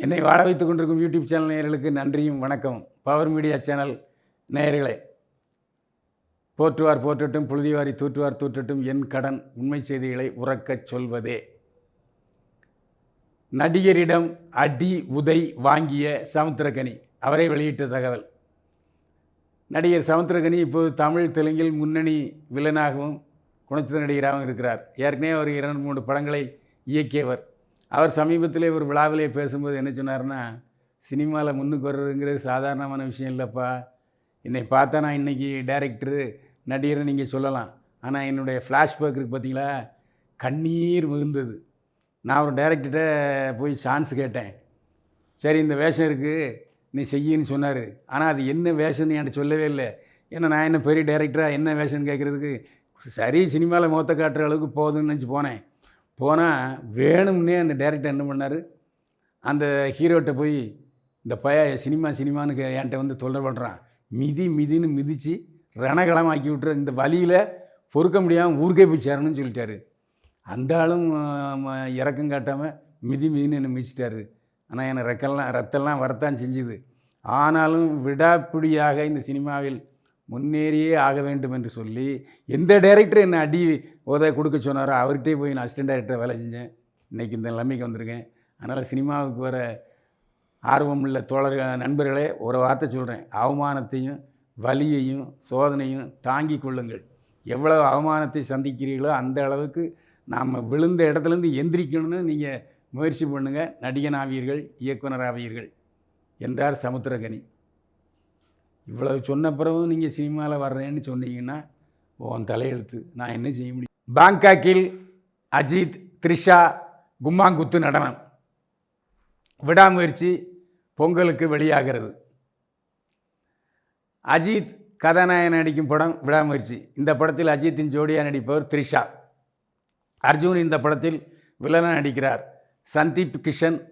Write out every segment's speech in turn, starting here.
என்னை வாட வைத்துக் கொண்டிருக்கும் யூடியூப் சேனல் நேயர்களுக்கு நன்றியும் வணக்கம். பவர் மீடியா சேனல் நேயர்களே போற்றுவார் போற்றட்டும் புழுதிவாரி தூற்றுவார் தூற்றட்டும் என் கடன் உண்மை செய்திகளை உறக்கச் சொல்வதே. நடிகரிடம் அடி உதை வாங்கிய சமுத்திரக்கனி அவரே வெளியிட்ட தகவல். நடிகர் சமுத்திரகனி இப்போது தமிழ் தெலுங்கில் முன்னணி வில்லனாகவும் குணச்சித்திர நடிகராகவும் இருக்கிறார். ஏற்கனவே அவர் இரண்டு மூன்று படங்களை இயக்கியவர். அவர் சமீபத்தில் ஒரு விழாவிலே பேசும்போது என்ன சொன்னார்னா சினிமாவில் முன்னுக்கு வர்றதுங்கிறது சாதாரணமான விஷயம் இல்லைப்பா. என்னை பார்த்தா நான் இன்றைக்கி டைரக்டரு நடிகரை நீங்கள் சொல்லலாம். ஆனால் என்னுடைய ஃப்ளாஷ்பேக் இருக்குது பார்த்தீங்களா கண்ணீர் மிகுந்தது. நான் ஒரு டைரக்டர்கிட்ட போய் சான்ஸ் கேட்டேன். சரி இந்த வேஷம் இருக்குது நீ செய்யின்னு சொன்னார். ஆனால் அது என்ன வேஷம்னு என்கிட்ட சொல்லவே இல்லை. ஏன்னா நான் என்ன பெரிய டைரக்டராக என்ன வேஷம்னு கேட்குறதுக்கு சரி சினிமாவில் மொத்த காட்டுற அளவுக்கு போதும்னு நினச்சி போனேன். போனால் வேணும்னே அந்த டேரக்டர் என்ன பண்ணார்? அந்த ஹீரோட்ட போய் இந்த பய சினிமா சினிமான்னு என்கிட்ட வந்து தொல்லை பண்ணுறான் மிதி மிதின்னு மிதித்து ரணகளமாக்கி விட்டுற இந்த வழியில் பொறுக்க முடியாமல் ஊருக்கே போய் சேரணும்னு சொல்லிட்டாரு. அந்த ஆளும் இறக்கம் காட்டாமல் மிதி மிதின்னு என்னை மிதிச்சிட்டாரு. ஆனால் என்னை ரெக்கெல்லாம் ரத்தெல்லாம் வரத்தான் செஞ்சுது. ஆனாலும் விடாப்பிடியாக இந்த சினிமாவில் முன்னேறியே ஆக வேண்டும் என்று சொல்லி எந்த டைரக்டர் என்னை அடி ஓதை கொடுக்க சொன்னாரோ. அவர்கிட்டே போய் நான் அசிஸ்டன்ட் டைரக்டர் வேலை செஞ்சேன். இன்றைக்கி இந்த நிலைமைக்கு வந்திருக்கேன். அதனால் சினிமாவுக்கு வர ஆர்வம் உள்ள தோழர்கள் நண்பர்களே ஒரு வார்த்தை சொல்கிறேன் அவமானத்தையும் வலியையும் சோதனையும் தாங்கி கொள்ளுங்கள். எவ்வளவு அவமானத்தை சந்திக்கிறீர்களோ அந்த அளவுக்கு நாம் விழுந்த இடத்துலேருந்து எந்திரிக்கணும்னு நீங்கள் முயற்சி பண்ணுங்கள் நடிகன் ஆவீர்கள் இயக்குனர் ஆவீர்கள் என்றார் சமுத்திரகனி. இவ்வளவு சொன்ன பிறகு நீங்கள் சினிமாவில் வர்றேன்னு சொன்னீங்கன்னா உன் தலையெழுத்து. நான் என்ன செய்ய முடியும்? பாங்காக்கில் அஜித் த்ரிஷா கும்மாங்குத்து நடனம். விடாமுயற்சி பொங்கலுக்கு வெளியாகிறது. அஜித் கதாநாயகன் நடிக்கும் படம் விடாமுயற்சி. இந்த படத்தில் அஜித்தின் ஜோடியாக நடிப்பவர் த்ரிஷா. அர்ஜுன் இந்த படத்தில் வில்லனாக நடிக்கிறார். சந்தீப் கிஷன்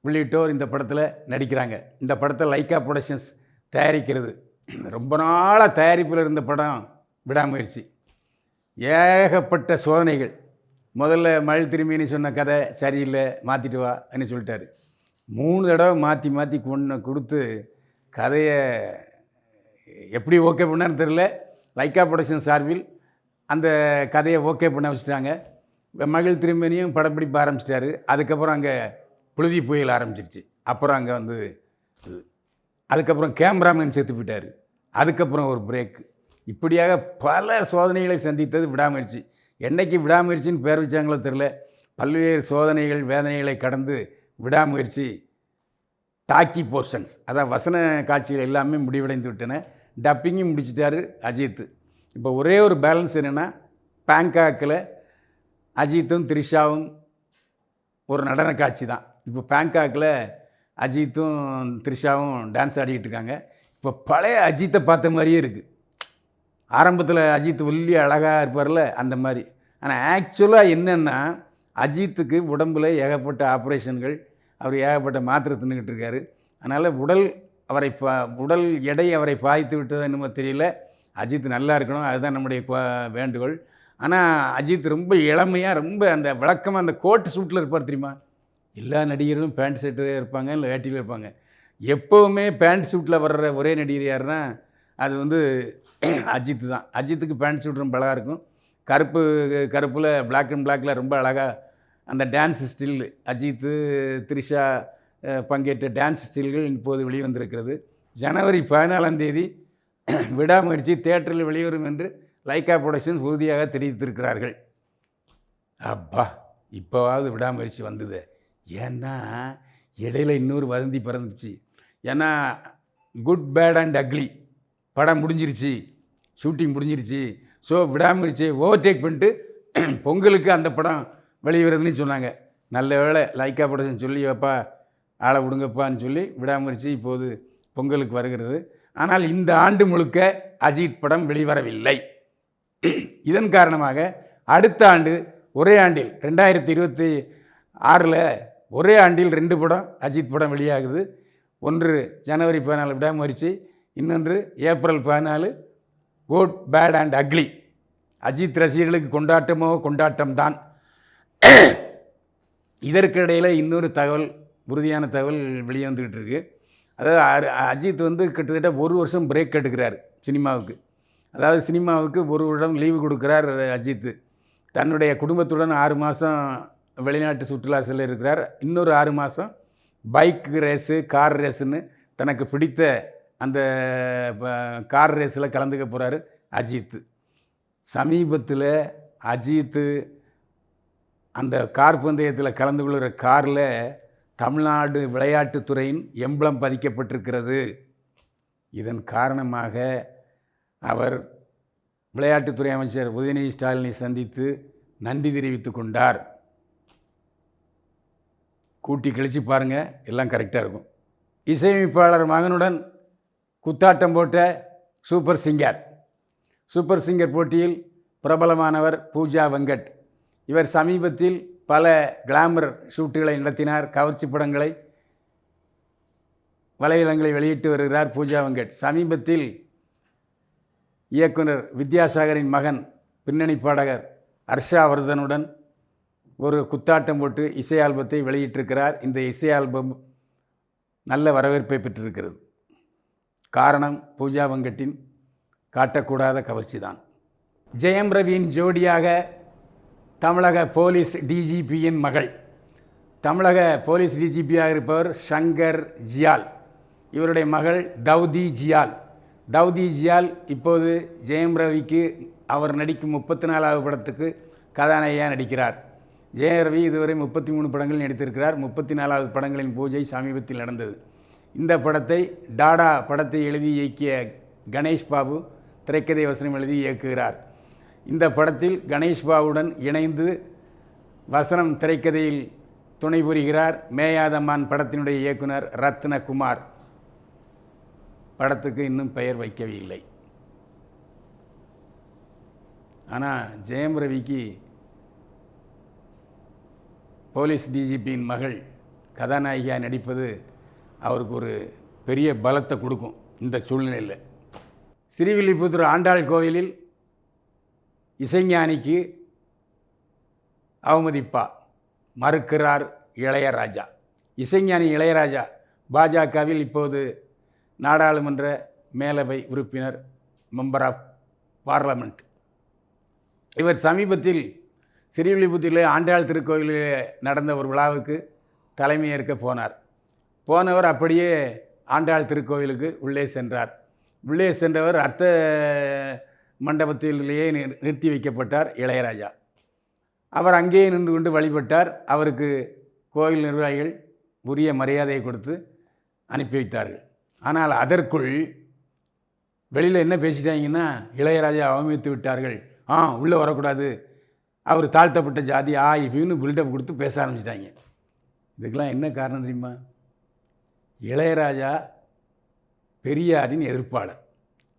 உள்ளிட்டோர் இந்த படத்தில் நடிக்கிறாங்க. இந்த படத்தை லைக்கா ப்ரொடக்ஷன்ஸ் தயாரிக்கிறது. ரொம்ப நாளாக தயாரிப்பில் இருந்த படம் விடாமுயற்சி. ஏகப்பட்ட சோதனைகள். முதல்ல மழை திரும்பின்னு சொன்ன கதை சரியில்லை மாற்றிட்டு வான்னு சொல்லிட்டாரு. மூணு தடவை மாற்றி மாற்றி கொண்டு கொடுத்து கதையை எப்படி ஓகே பண்ணான்னு தெரில லைக்கா ப்ரொடக்ஷன் சார்பில் அந்த கதையை ஓகே பண்ண வச்சுட்டாங்க. மகள் திரும்பினியும் படப்பிடிப்பு ஆரம்பிச்சிட்டாரு. அதுக்கப்புறம் அங்கே புழுதி புயல் ஆரம்பிச்சிருச்சு. அப்புறம் அங்கே வந்து அதுக்கப்புறம் கேமராமேன் செத்து போயிட்டார். அதுக்கப்புறம் ஒரு பிரேக். இப்படியாக பல சோதனைகளை சந்தித்தது விடாமுயற்சி. என்றைக்கு விடாமுயற்சின்னு பேர் வச்சாங்களோ தெரில பல்வேறு சோதனைகள் வேதனைகளை கடந்து விடாமுயற்சி. Talkie portions. அதான் வசன காட்சிகள் எல்லாமே முடிவடைந்து விட்டன. டப்பிங்கும் முடிச்சிட்டாரு அஜித் இப்போ ஒரே ஒரு பேலன்ஸ் என்னென்னா பேங்காக்கில் அஜித்தும் த்ரிஷாவும் ஒரு நடன காட்சி தான். இப்போ பேங்காக்கில் அஜித்தும் த்ரிஷாவும் டான்ஸ் ஆடிக்கிட்டு இருக்காங்க. இப்போ பழைய அஜித்தை பார்த்த மாதிரியே இருக்குது ஆரம்பத்தில் அஜித் ஒல்லி அழகாக இருப்பார்ல அந்த மாதிரி. ஆனால் ஆக்சுவலாக என்னென்னா அஜித்துக்கு உடம்பில் ஏகப்பட்ட ஆப்ரேஷன்கள் அவர் ஏகப்பட்ட மாத்திரை தின்னுக்கிட்டு இருக்காரு. அதனால் உடல் அவரை பா உடல் எடை அவரை பாய்த்து விட்டது என்னமோ தெரியல. அஜித் நல்லா இருக்கணும் அதுதான் நம்முடைய வேண்டுகோள். ஆனால் அஜித் ரொம்ப இளமையாக ரொம்ப அந்த விளக்கமாக அந்த கோட் சூட்டில் இருப்பார் தெரியுமா? எல்லா நடிகரும் பேண்ட் ஷர்ட்டு இருப்பாங்க இல்லை வேட்டியில் இருப்பாங்க. எப்போவுமே பேண்ட் சூட்டில் வர்ற ஒரே நடிகர் யாருன்னா அது வந்து அஜித் தான். அஜித்துக்கு பேண்ட் ஷூட் ரொம்ப அழகாக இருக்கும். கருப்பு கருப்பில் பிளாக் அண்ட் பிளாக்கில் ரொம்ப அழகாக அந்த டான்ஸ் ஸ்டில் அஜித்து த்ரிஷா பங்கேற்ற டான்ஸ் ஸ்டில்கள் இப்போது வெளிவந்திருக்கிறது. ஜனவரி பதினாலாம் தேதி விடாமுயற்சி தேட்டரில் வெளிவரும் என்று லைக்கா ப்ரொடக்ஷன்ஸ் உறுதியாக தெரிவித்திருக்கிறார்கள். அப்பா இப்போவாவது விடாமுயற்சி வந்தது. ஏன்னா இடையில இன்னொரு வதந்தி பிறந்துச்சு ஏன்னா குட் பேட் அண்ட் அக்லி படம் முடிஞ்சிருச்சு ஷூட்டிங் முடிஞ்சிருச்சு. ஸோ விடாமுயற்சி ஓவர்டேக் பண்ணிட்டு பொங்கலுக்கு அந்த படம் வெளிவருதுன்னு சொன்னாங்க. நல்ல வேளை லைக்கா ப்ரொடக்ஷன் சொல்லி வைப்பா ஆளை விடுங்கப்பான்னு சொல்லி விடாமுயற்சி இப்போது பொங்கலுக்கு வருகிறது. ஆனால் இந்த ஆண்டு முழுக்க அஜித் படம் வெளிவரவில்லை. இதன் காரணமாக அடுத்த ஆண்டு ஒரே ஆண்டில் ரெண்டாயிரத்தி இருபத்தி ஆறில் ஒரே ஆண்டில் ரெண்டு படம் அஜித் படம் வெளியாகுது. ஒன்று ஜனவரி பதினாலு விடாமுயற்சி இன்னொன்று ஏப்ரல் பதினாலு good bad and ugly Ajith ரசிகர்களுக்கு கொண்டாட்டமோ கொண்டாட்டம் தான் இதற்கிடையில் இன்னொரு தகவல் உறுதியான தகவல் வெளியே வந்துக்கிட்டு இருக்கு. அதாவது அரு- அஜித் வந்து கிட்டத்தட்ட ஒரு வருஷம் பிரேக் எடுக்கிறார் சினிமாவுக்கு. அதாவது சினிமாவுக்கு ஒரு வருடம் லீவு கொடுக்குறார் அஜித். தன்னுடைய குடும்பத்துடன் ஆறு மாதம் வெளிநாட்டு சுற்றுலா செல்ல இருக்கிறார். இன்னொரு ஆறு மாதம் பைக் ரேஸு கார் ரேஸுன்னு தனக்கு பிடித்த அந்த ப- கார் ரேஸில் கலந்துக்க போகிறாரு அஜித்து சமீபத்தில் அஜித்து அந்த கார் பந்தயத்தில் கலந்து கொள்கிற காரில் தமிழ்நாடு விளையாட்டுத்துறையின் எம்பளம் பதிக்கப்பட்டிருக்கிறது. இதன் காரணமாக அவர் விளையாட்டுத்துறை அமைச்சர் உதயநிதி ஸ்டாலினை சந்தித்து நன்றி தெரிவித்து கொண்டார். கூட்டி கழித்து பாருங்கள் எல்லாம் கரெக்டாக இருக்கும். இசையமைப்பாளர் மகனுடன் குத்தாட்டம் போட்ட சூப்பர் சிங்கர். சூப்பர் சிங்கர் போட்டியில் பிரபலமானவர் பூஜா வெங்கட். இவர் சமீபத்தில் பல கிளாமர் ஷூட்டுகளை நடத்தினார் கவர்ச்சி படங்களை வலைதளங்களை வெளியிட்டு வருகிறார் பூஜா வெங்கட். சமீபத்தில் இயக்குனர் வித்யாசாகரின் மகன் பின்னணி பாடகர் ஹர்ஷாவர்தனுடன் ஒரு குத்தாட்டம் போட்டு இசை ஆல்பத்தை வெளியிட்டிருக்கிறார். இந்த இசை ஆல்பம் நல்ல வரவேற்பை பெற்றிருக்கிறது. காரணம் பூஜா வெங்கட்டின் காட்டக்கூடாத கவர்ச்சி தான் ஜெயம் ரவியின் ஜோடியாக தமிழக போலீஸ் டிஜிபியின் மகள். தமிழக போலீஸ் டிஜிபியாக இருப்பவர் ஷங்கர் ஜியால். இவருடைய மகள் தௌதி ஜியால். தௌதி ஜியால் இப்போது ஜெயம் ரவிக்கு அவர் நடிக்கும் முப்பத்தி நாலாவது படத்துக்கு கதாநாயகியாக நடிக்கிறார். ஜெயம் ரவி இதுவரை முப்பத்தி மூணு படங்களில் நடித்திருக்கிறார். முப்பத்தி நாலாவது படங்களின் பூஜை சமீபத்தில் நடந்தது. இந்த படத்தை டாடா படத்தை எழுதி இயக்கிய கணேஷ் பாபு திரைக்கதை வசனம் எழுதி இயக்குகிறார். இந்த படத்தில் கணேஷ் பாபுடன் இணைந்து வசனம் திரைக்கதையில் துணை புரிகிறார் மேயாதம்மான் படத்தினுடைய இயக்குனர் ரத்னகுமார். படத்துக்கு இன்னும் பெயர் வைக்கவில்லை. ஆனால் ஜெயம் ரவிக்கு போலீஸ் டிஜிபியின் மகள் கதாநாயகியாக நடிப்பது அவருக்கு ஒரு பெரிய பலத்தை கொடுக்கும் இந்த சூழ்நிலையில். ஸ்ரீவில்லிபுத்தூர் ஆண்டாள் கோவிலில் இசைஞானிக்கு அவமதிப்பா. மறுக்கிறார் இளையராஜா. இசைஞானி இளையராஜா பாஜகவில் இப்போது நாடாளுமன்ற மேலவை உறுப்பினர் மெம்பர் ஆஃப் பார்லமெண்ட் இவர் சமீபத்தில் ஸ்ரீவில்லிபுத்தூரில் ஆண்டாள் திருக்கோயிலில் நடந்த ஒரு விழாவுக்கு தலைமையேற்க போனார். போனவர் அப்படியே ஆண்டாள் திருக்கோவிலுக்கு உள்ளே சென்றார். உள்ளே சென்றவர் அர்த்த மண்டபத்திலேயே நிறுத்தி வைக்கப்பட்டார் இளையராஜா. அவர் அங்கேயே நின்று கொண்டு வழிபட்டார். அவருக்கு கோயில் நிர்வாகிகள் உரிய மரியாதையை கொடுத்து அனுப்பி வைத்தார்கள். ஆனால் அதற்குள் வெளியில் என்ன பேசிட்டாங்கன்னா இளையராஜா அவமதித்து விட்டார்கள். ஆ உள்ளே வரக்கூடாது. அவர் தாழ்த்தப்பட்ட ஜாதி ஆ இப்படின்னு பில்டப் கொடுத்து பேச ஆரம்பிச்சிட்டாங்க. இதுக்கெல்லாம் என்ன காரணம் தெரியுமா? இளையராஜா பெரியாரின் எதிர்ப்பாளர்.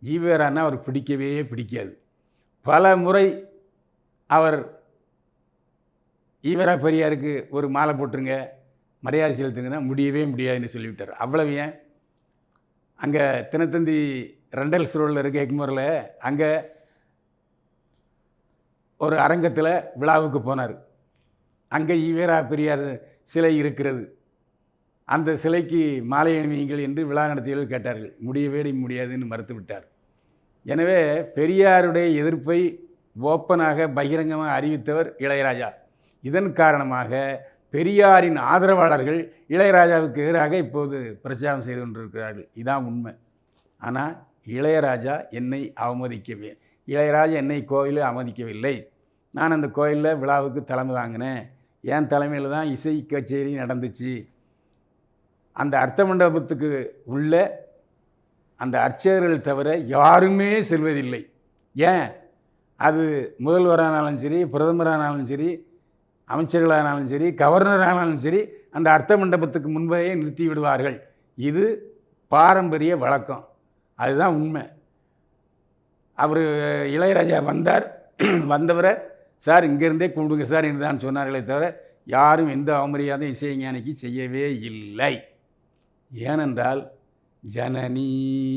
ஈவேரான்னா அவர் பிடிக்கவே பிடிக்காது. பல முறை அவர் ஈவரா பெரியாருக்கு ஒரு மாலை போட்டுருங்க மரியாதை செலுத்துங்கன்னா முடியவே முடியாதுன்னு சொல்லிவிட்டார். அவ்வளவு ஏன்? அங்கே தினத்தந்தி ரெண்டல்ஸ் ரோடில் இருக்க எக்மோரில் அங்கே ஒரு அரங்கத்தில் விழாவுக்கு போனார். அங்கே ஈவேரா பெரியார் சிலை இருக்கிறது. அந்த சிலைக்கு மாலை அணிவியுங்கள் என்று விழா நடத்தியவர்கள் கேட்டார்கள். முடியவே முடியாதுன்னு மறுத்துவிட்டார். எனவே பெரியாருடைய எதிர்ப்பை ஓப்பனாக பகிரங்கமாக அறிவித்தவர் இளையராஜா. இதன் காரணமாக பெரியாரின் ஆதரவாளர்கள் இளையராஜாவுக்கு எதிராக இப்போது பிரச்சாரம் செய்து கொண்டிருக்கிறார்கள். இதான் உண்மை. ஆனால் இளையராஜா என்னை அவமதிக்கவே இளையராஜா என்னை கோயிலில் அவமதிக்கவில்லை. நான் அந்த கோயிலில் விழாவுக்கு தலைமை தாங்கினேன். என் தலைமையில் தான் இசை கச்சேரி நடந்துச்சு. அந்த அர்த்த மண்டபத்துக்கு உள்ள அந்த அர்ச்சகர்கள் தவிர யாருமே செல்வதில்லை. ஏன்? அது முதல்வரானாலும் சரி பிரதமரானாலும் சரி அமைச்சர்களானாலும் சரி கவர்னரானாலும் சரி அந்த அர்த்த மண்டபத்துக்கு முன்பே நிறுத்தி விடுவார்கள். இது பாரம்பரிய வழக்கம். அதுதான் உண்மை. அவர் இளையராஜா வந்தார். வந்தவரை சார் இங்கேருந்தே கூப்பிடுங்க சார் என்று தான் சொன்னார்களே தவிர யாரும் எந்த அவமரியாதையும் இசைஞானிக்கு செய்யவே இல்லை. ஏனென்றால் ஜனனி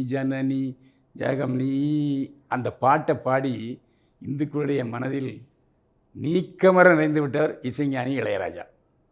ஜனனி ஜெகம் நீ அந்த பாட்டை பாடி இந்துக்களுடைய மனதில் நீக்கமர நிறைந்து விட்டவர் இசைஞானி இளையராஜா.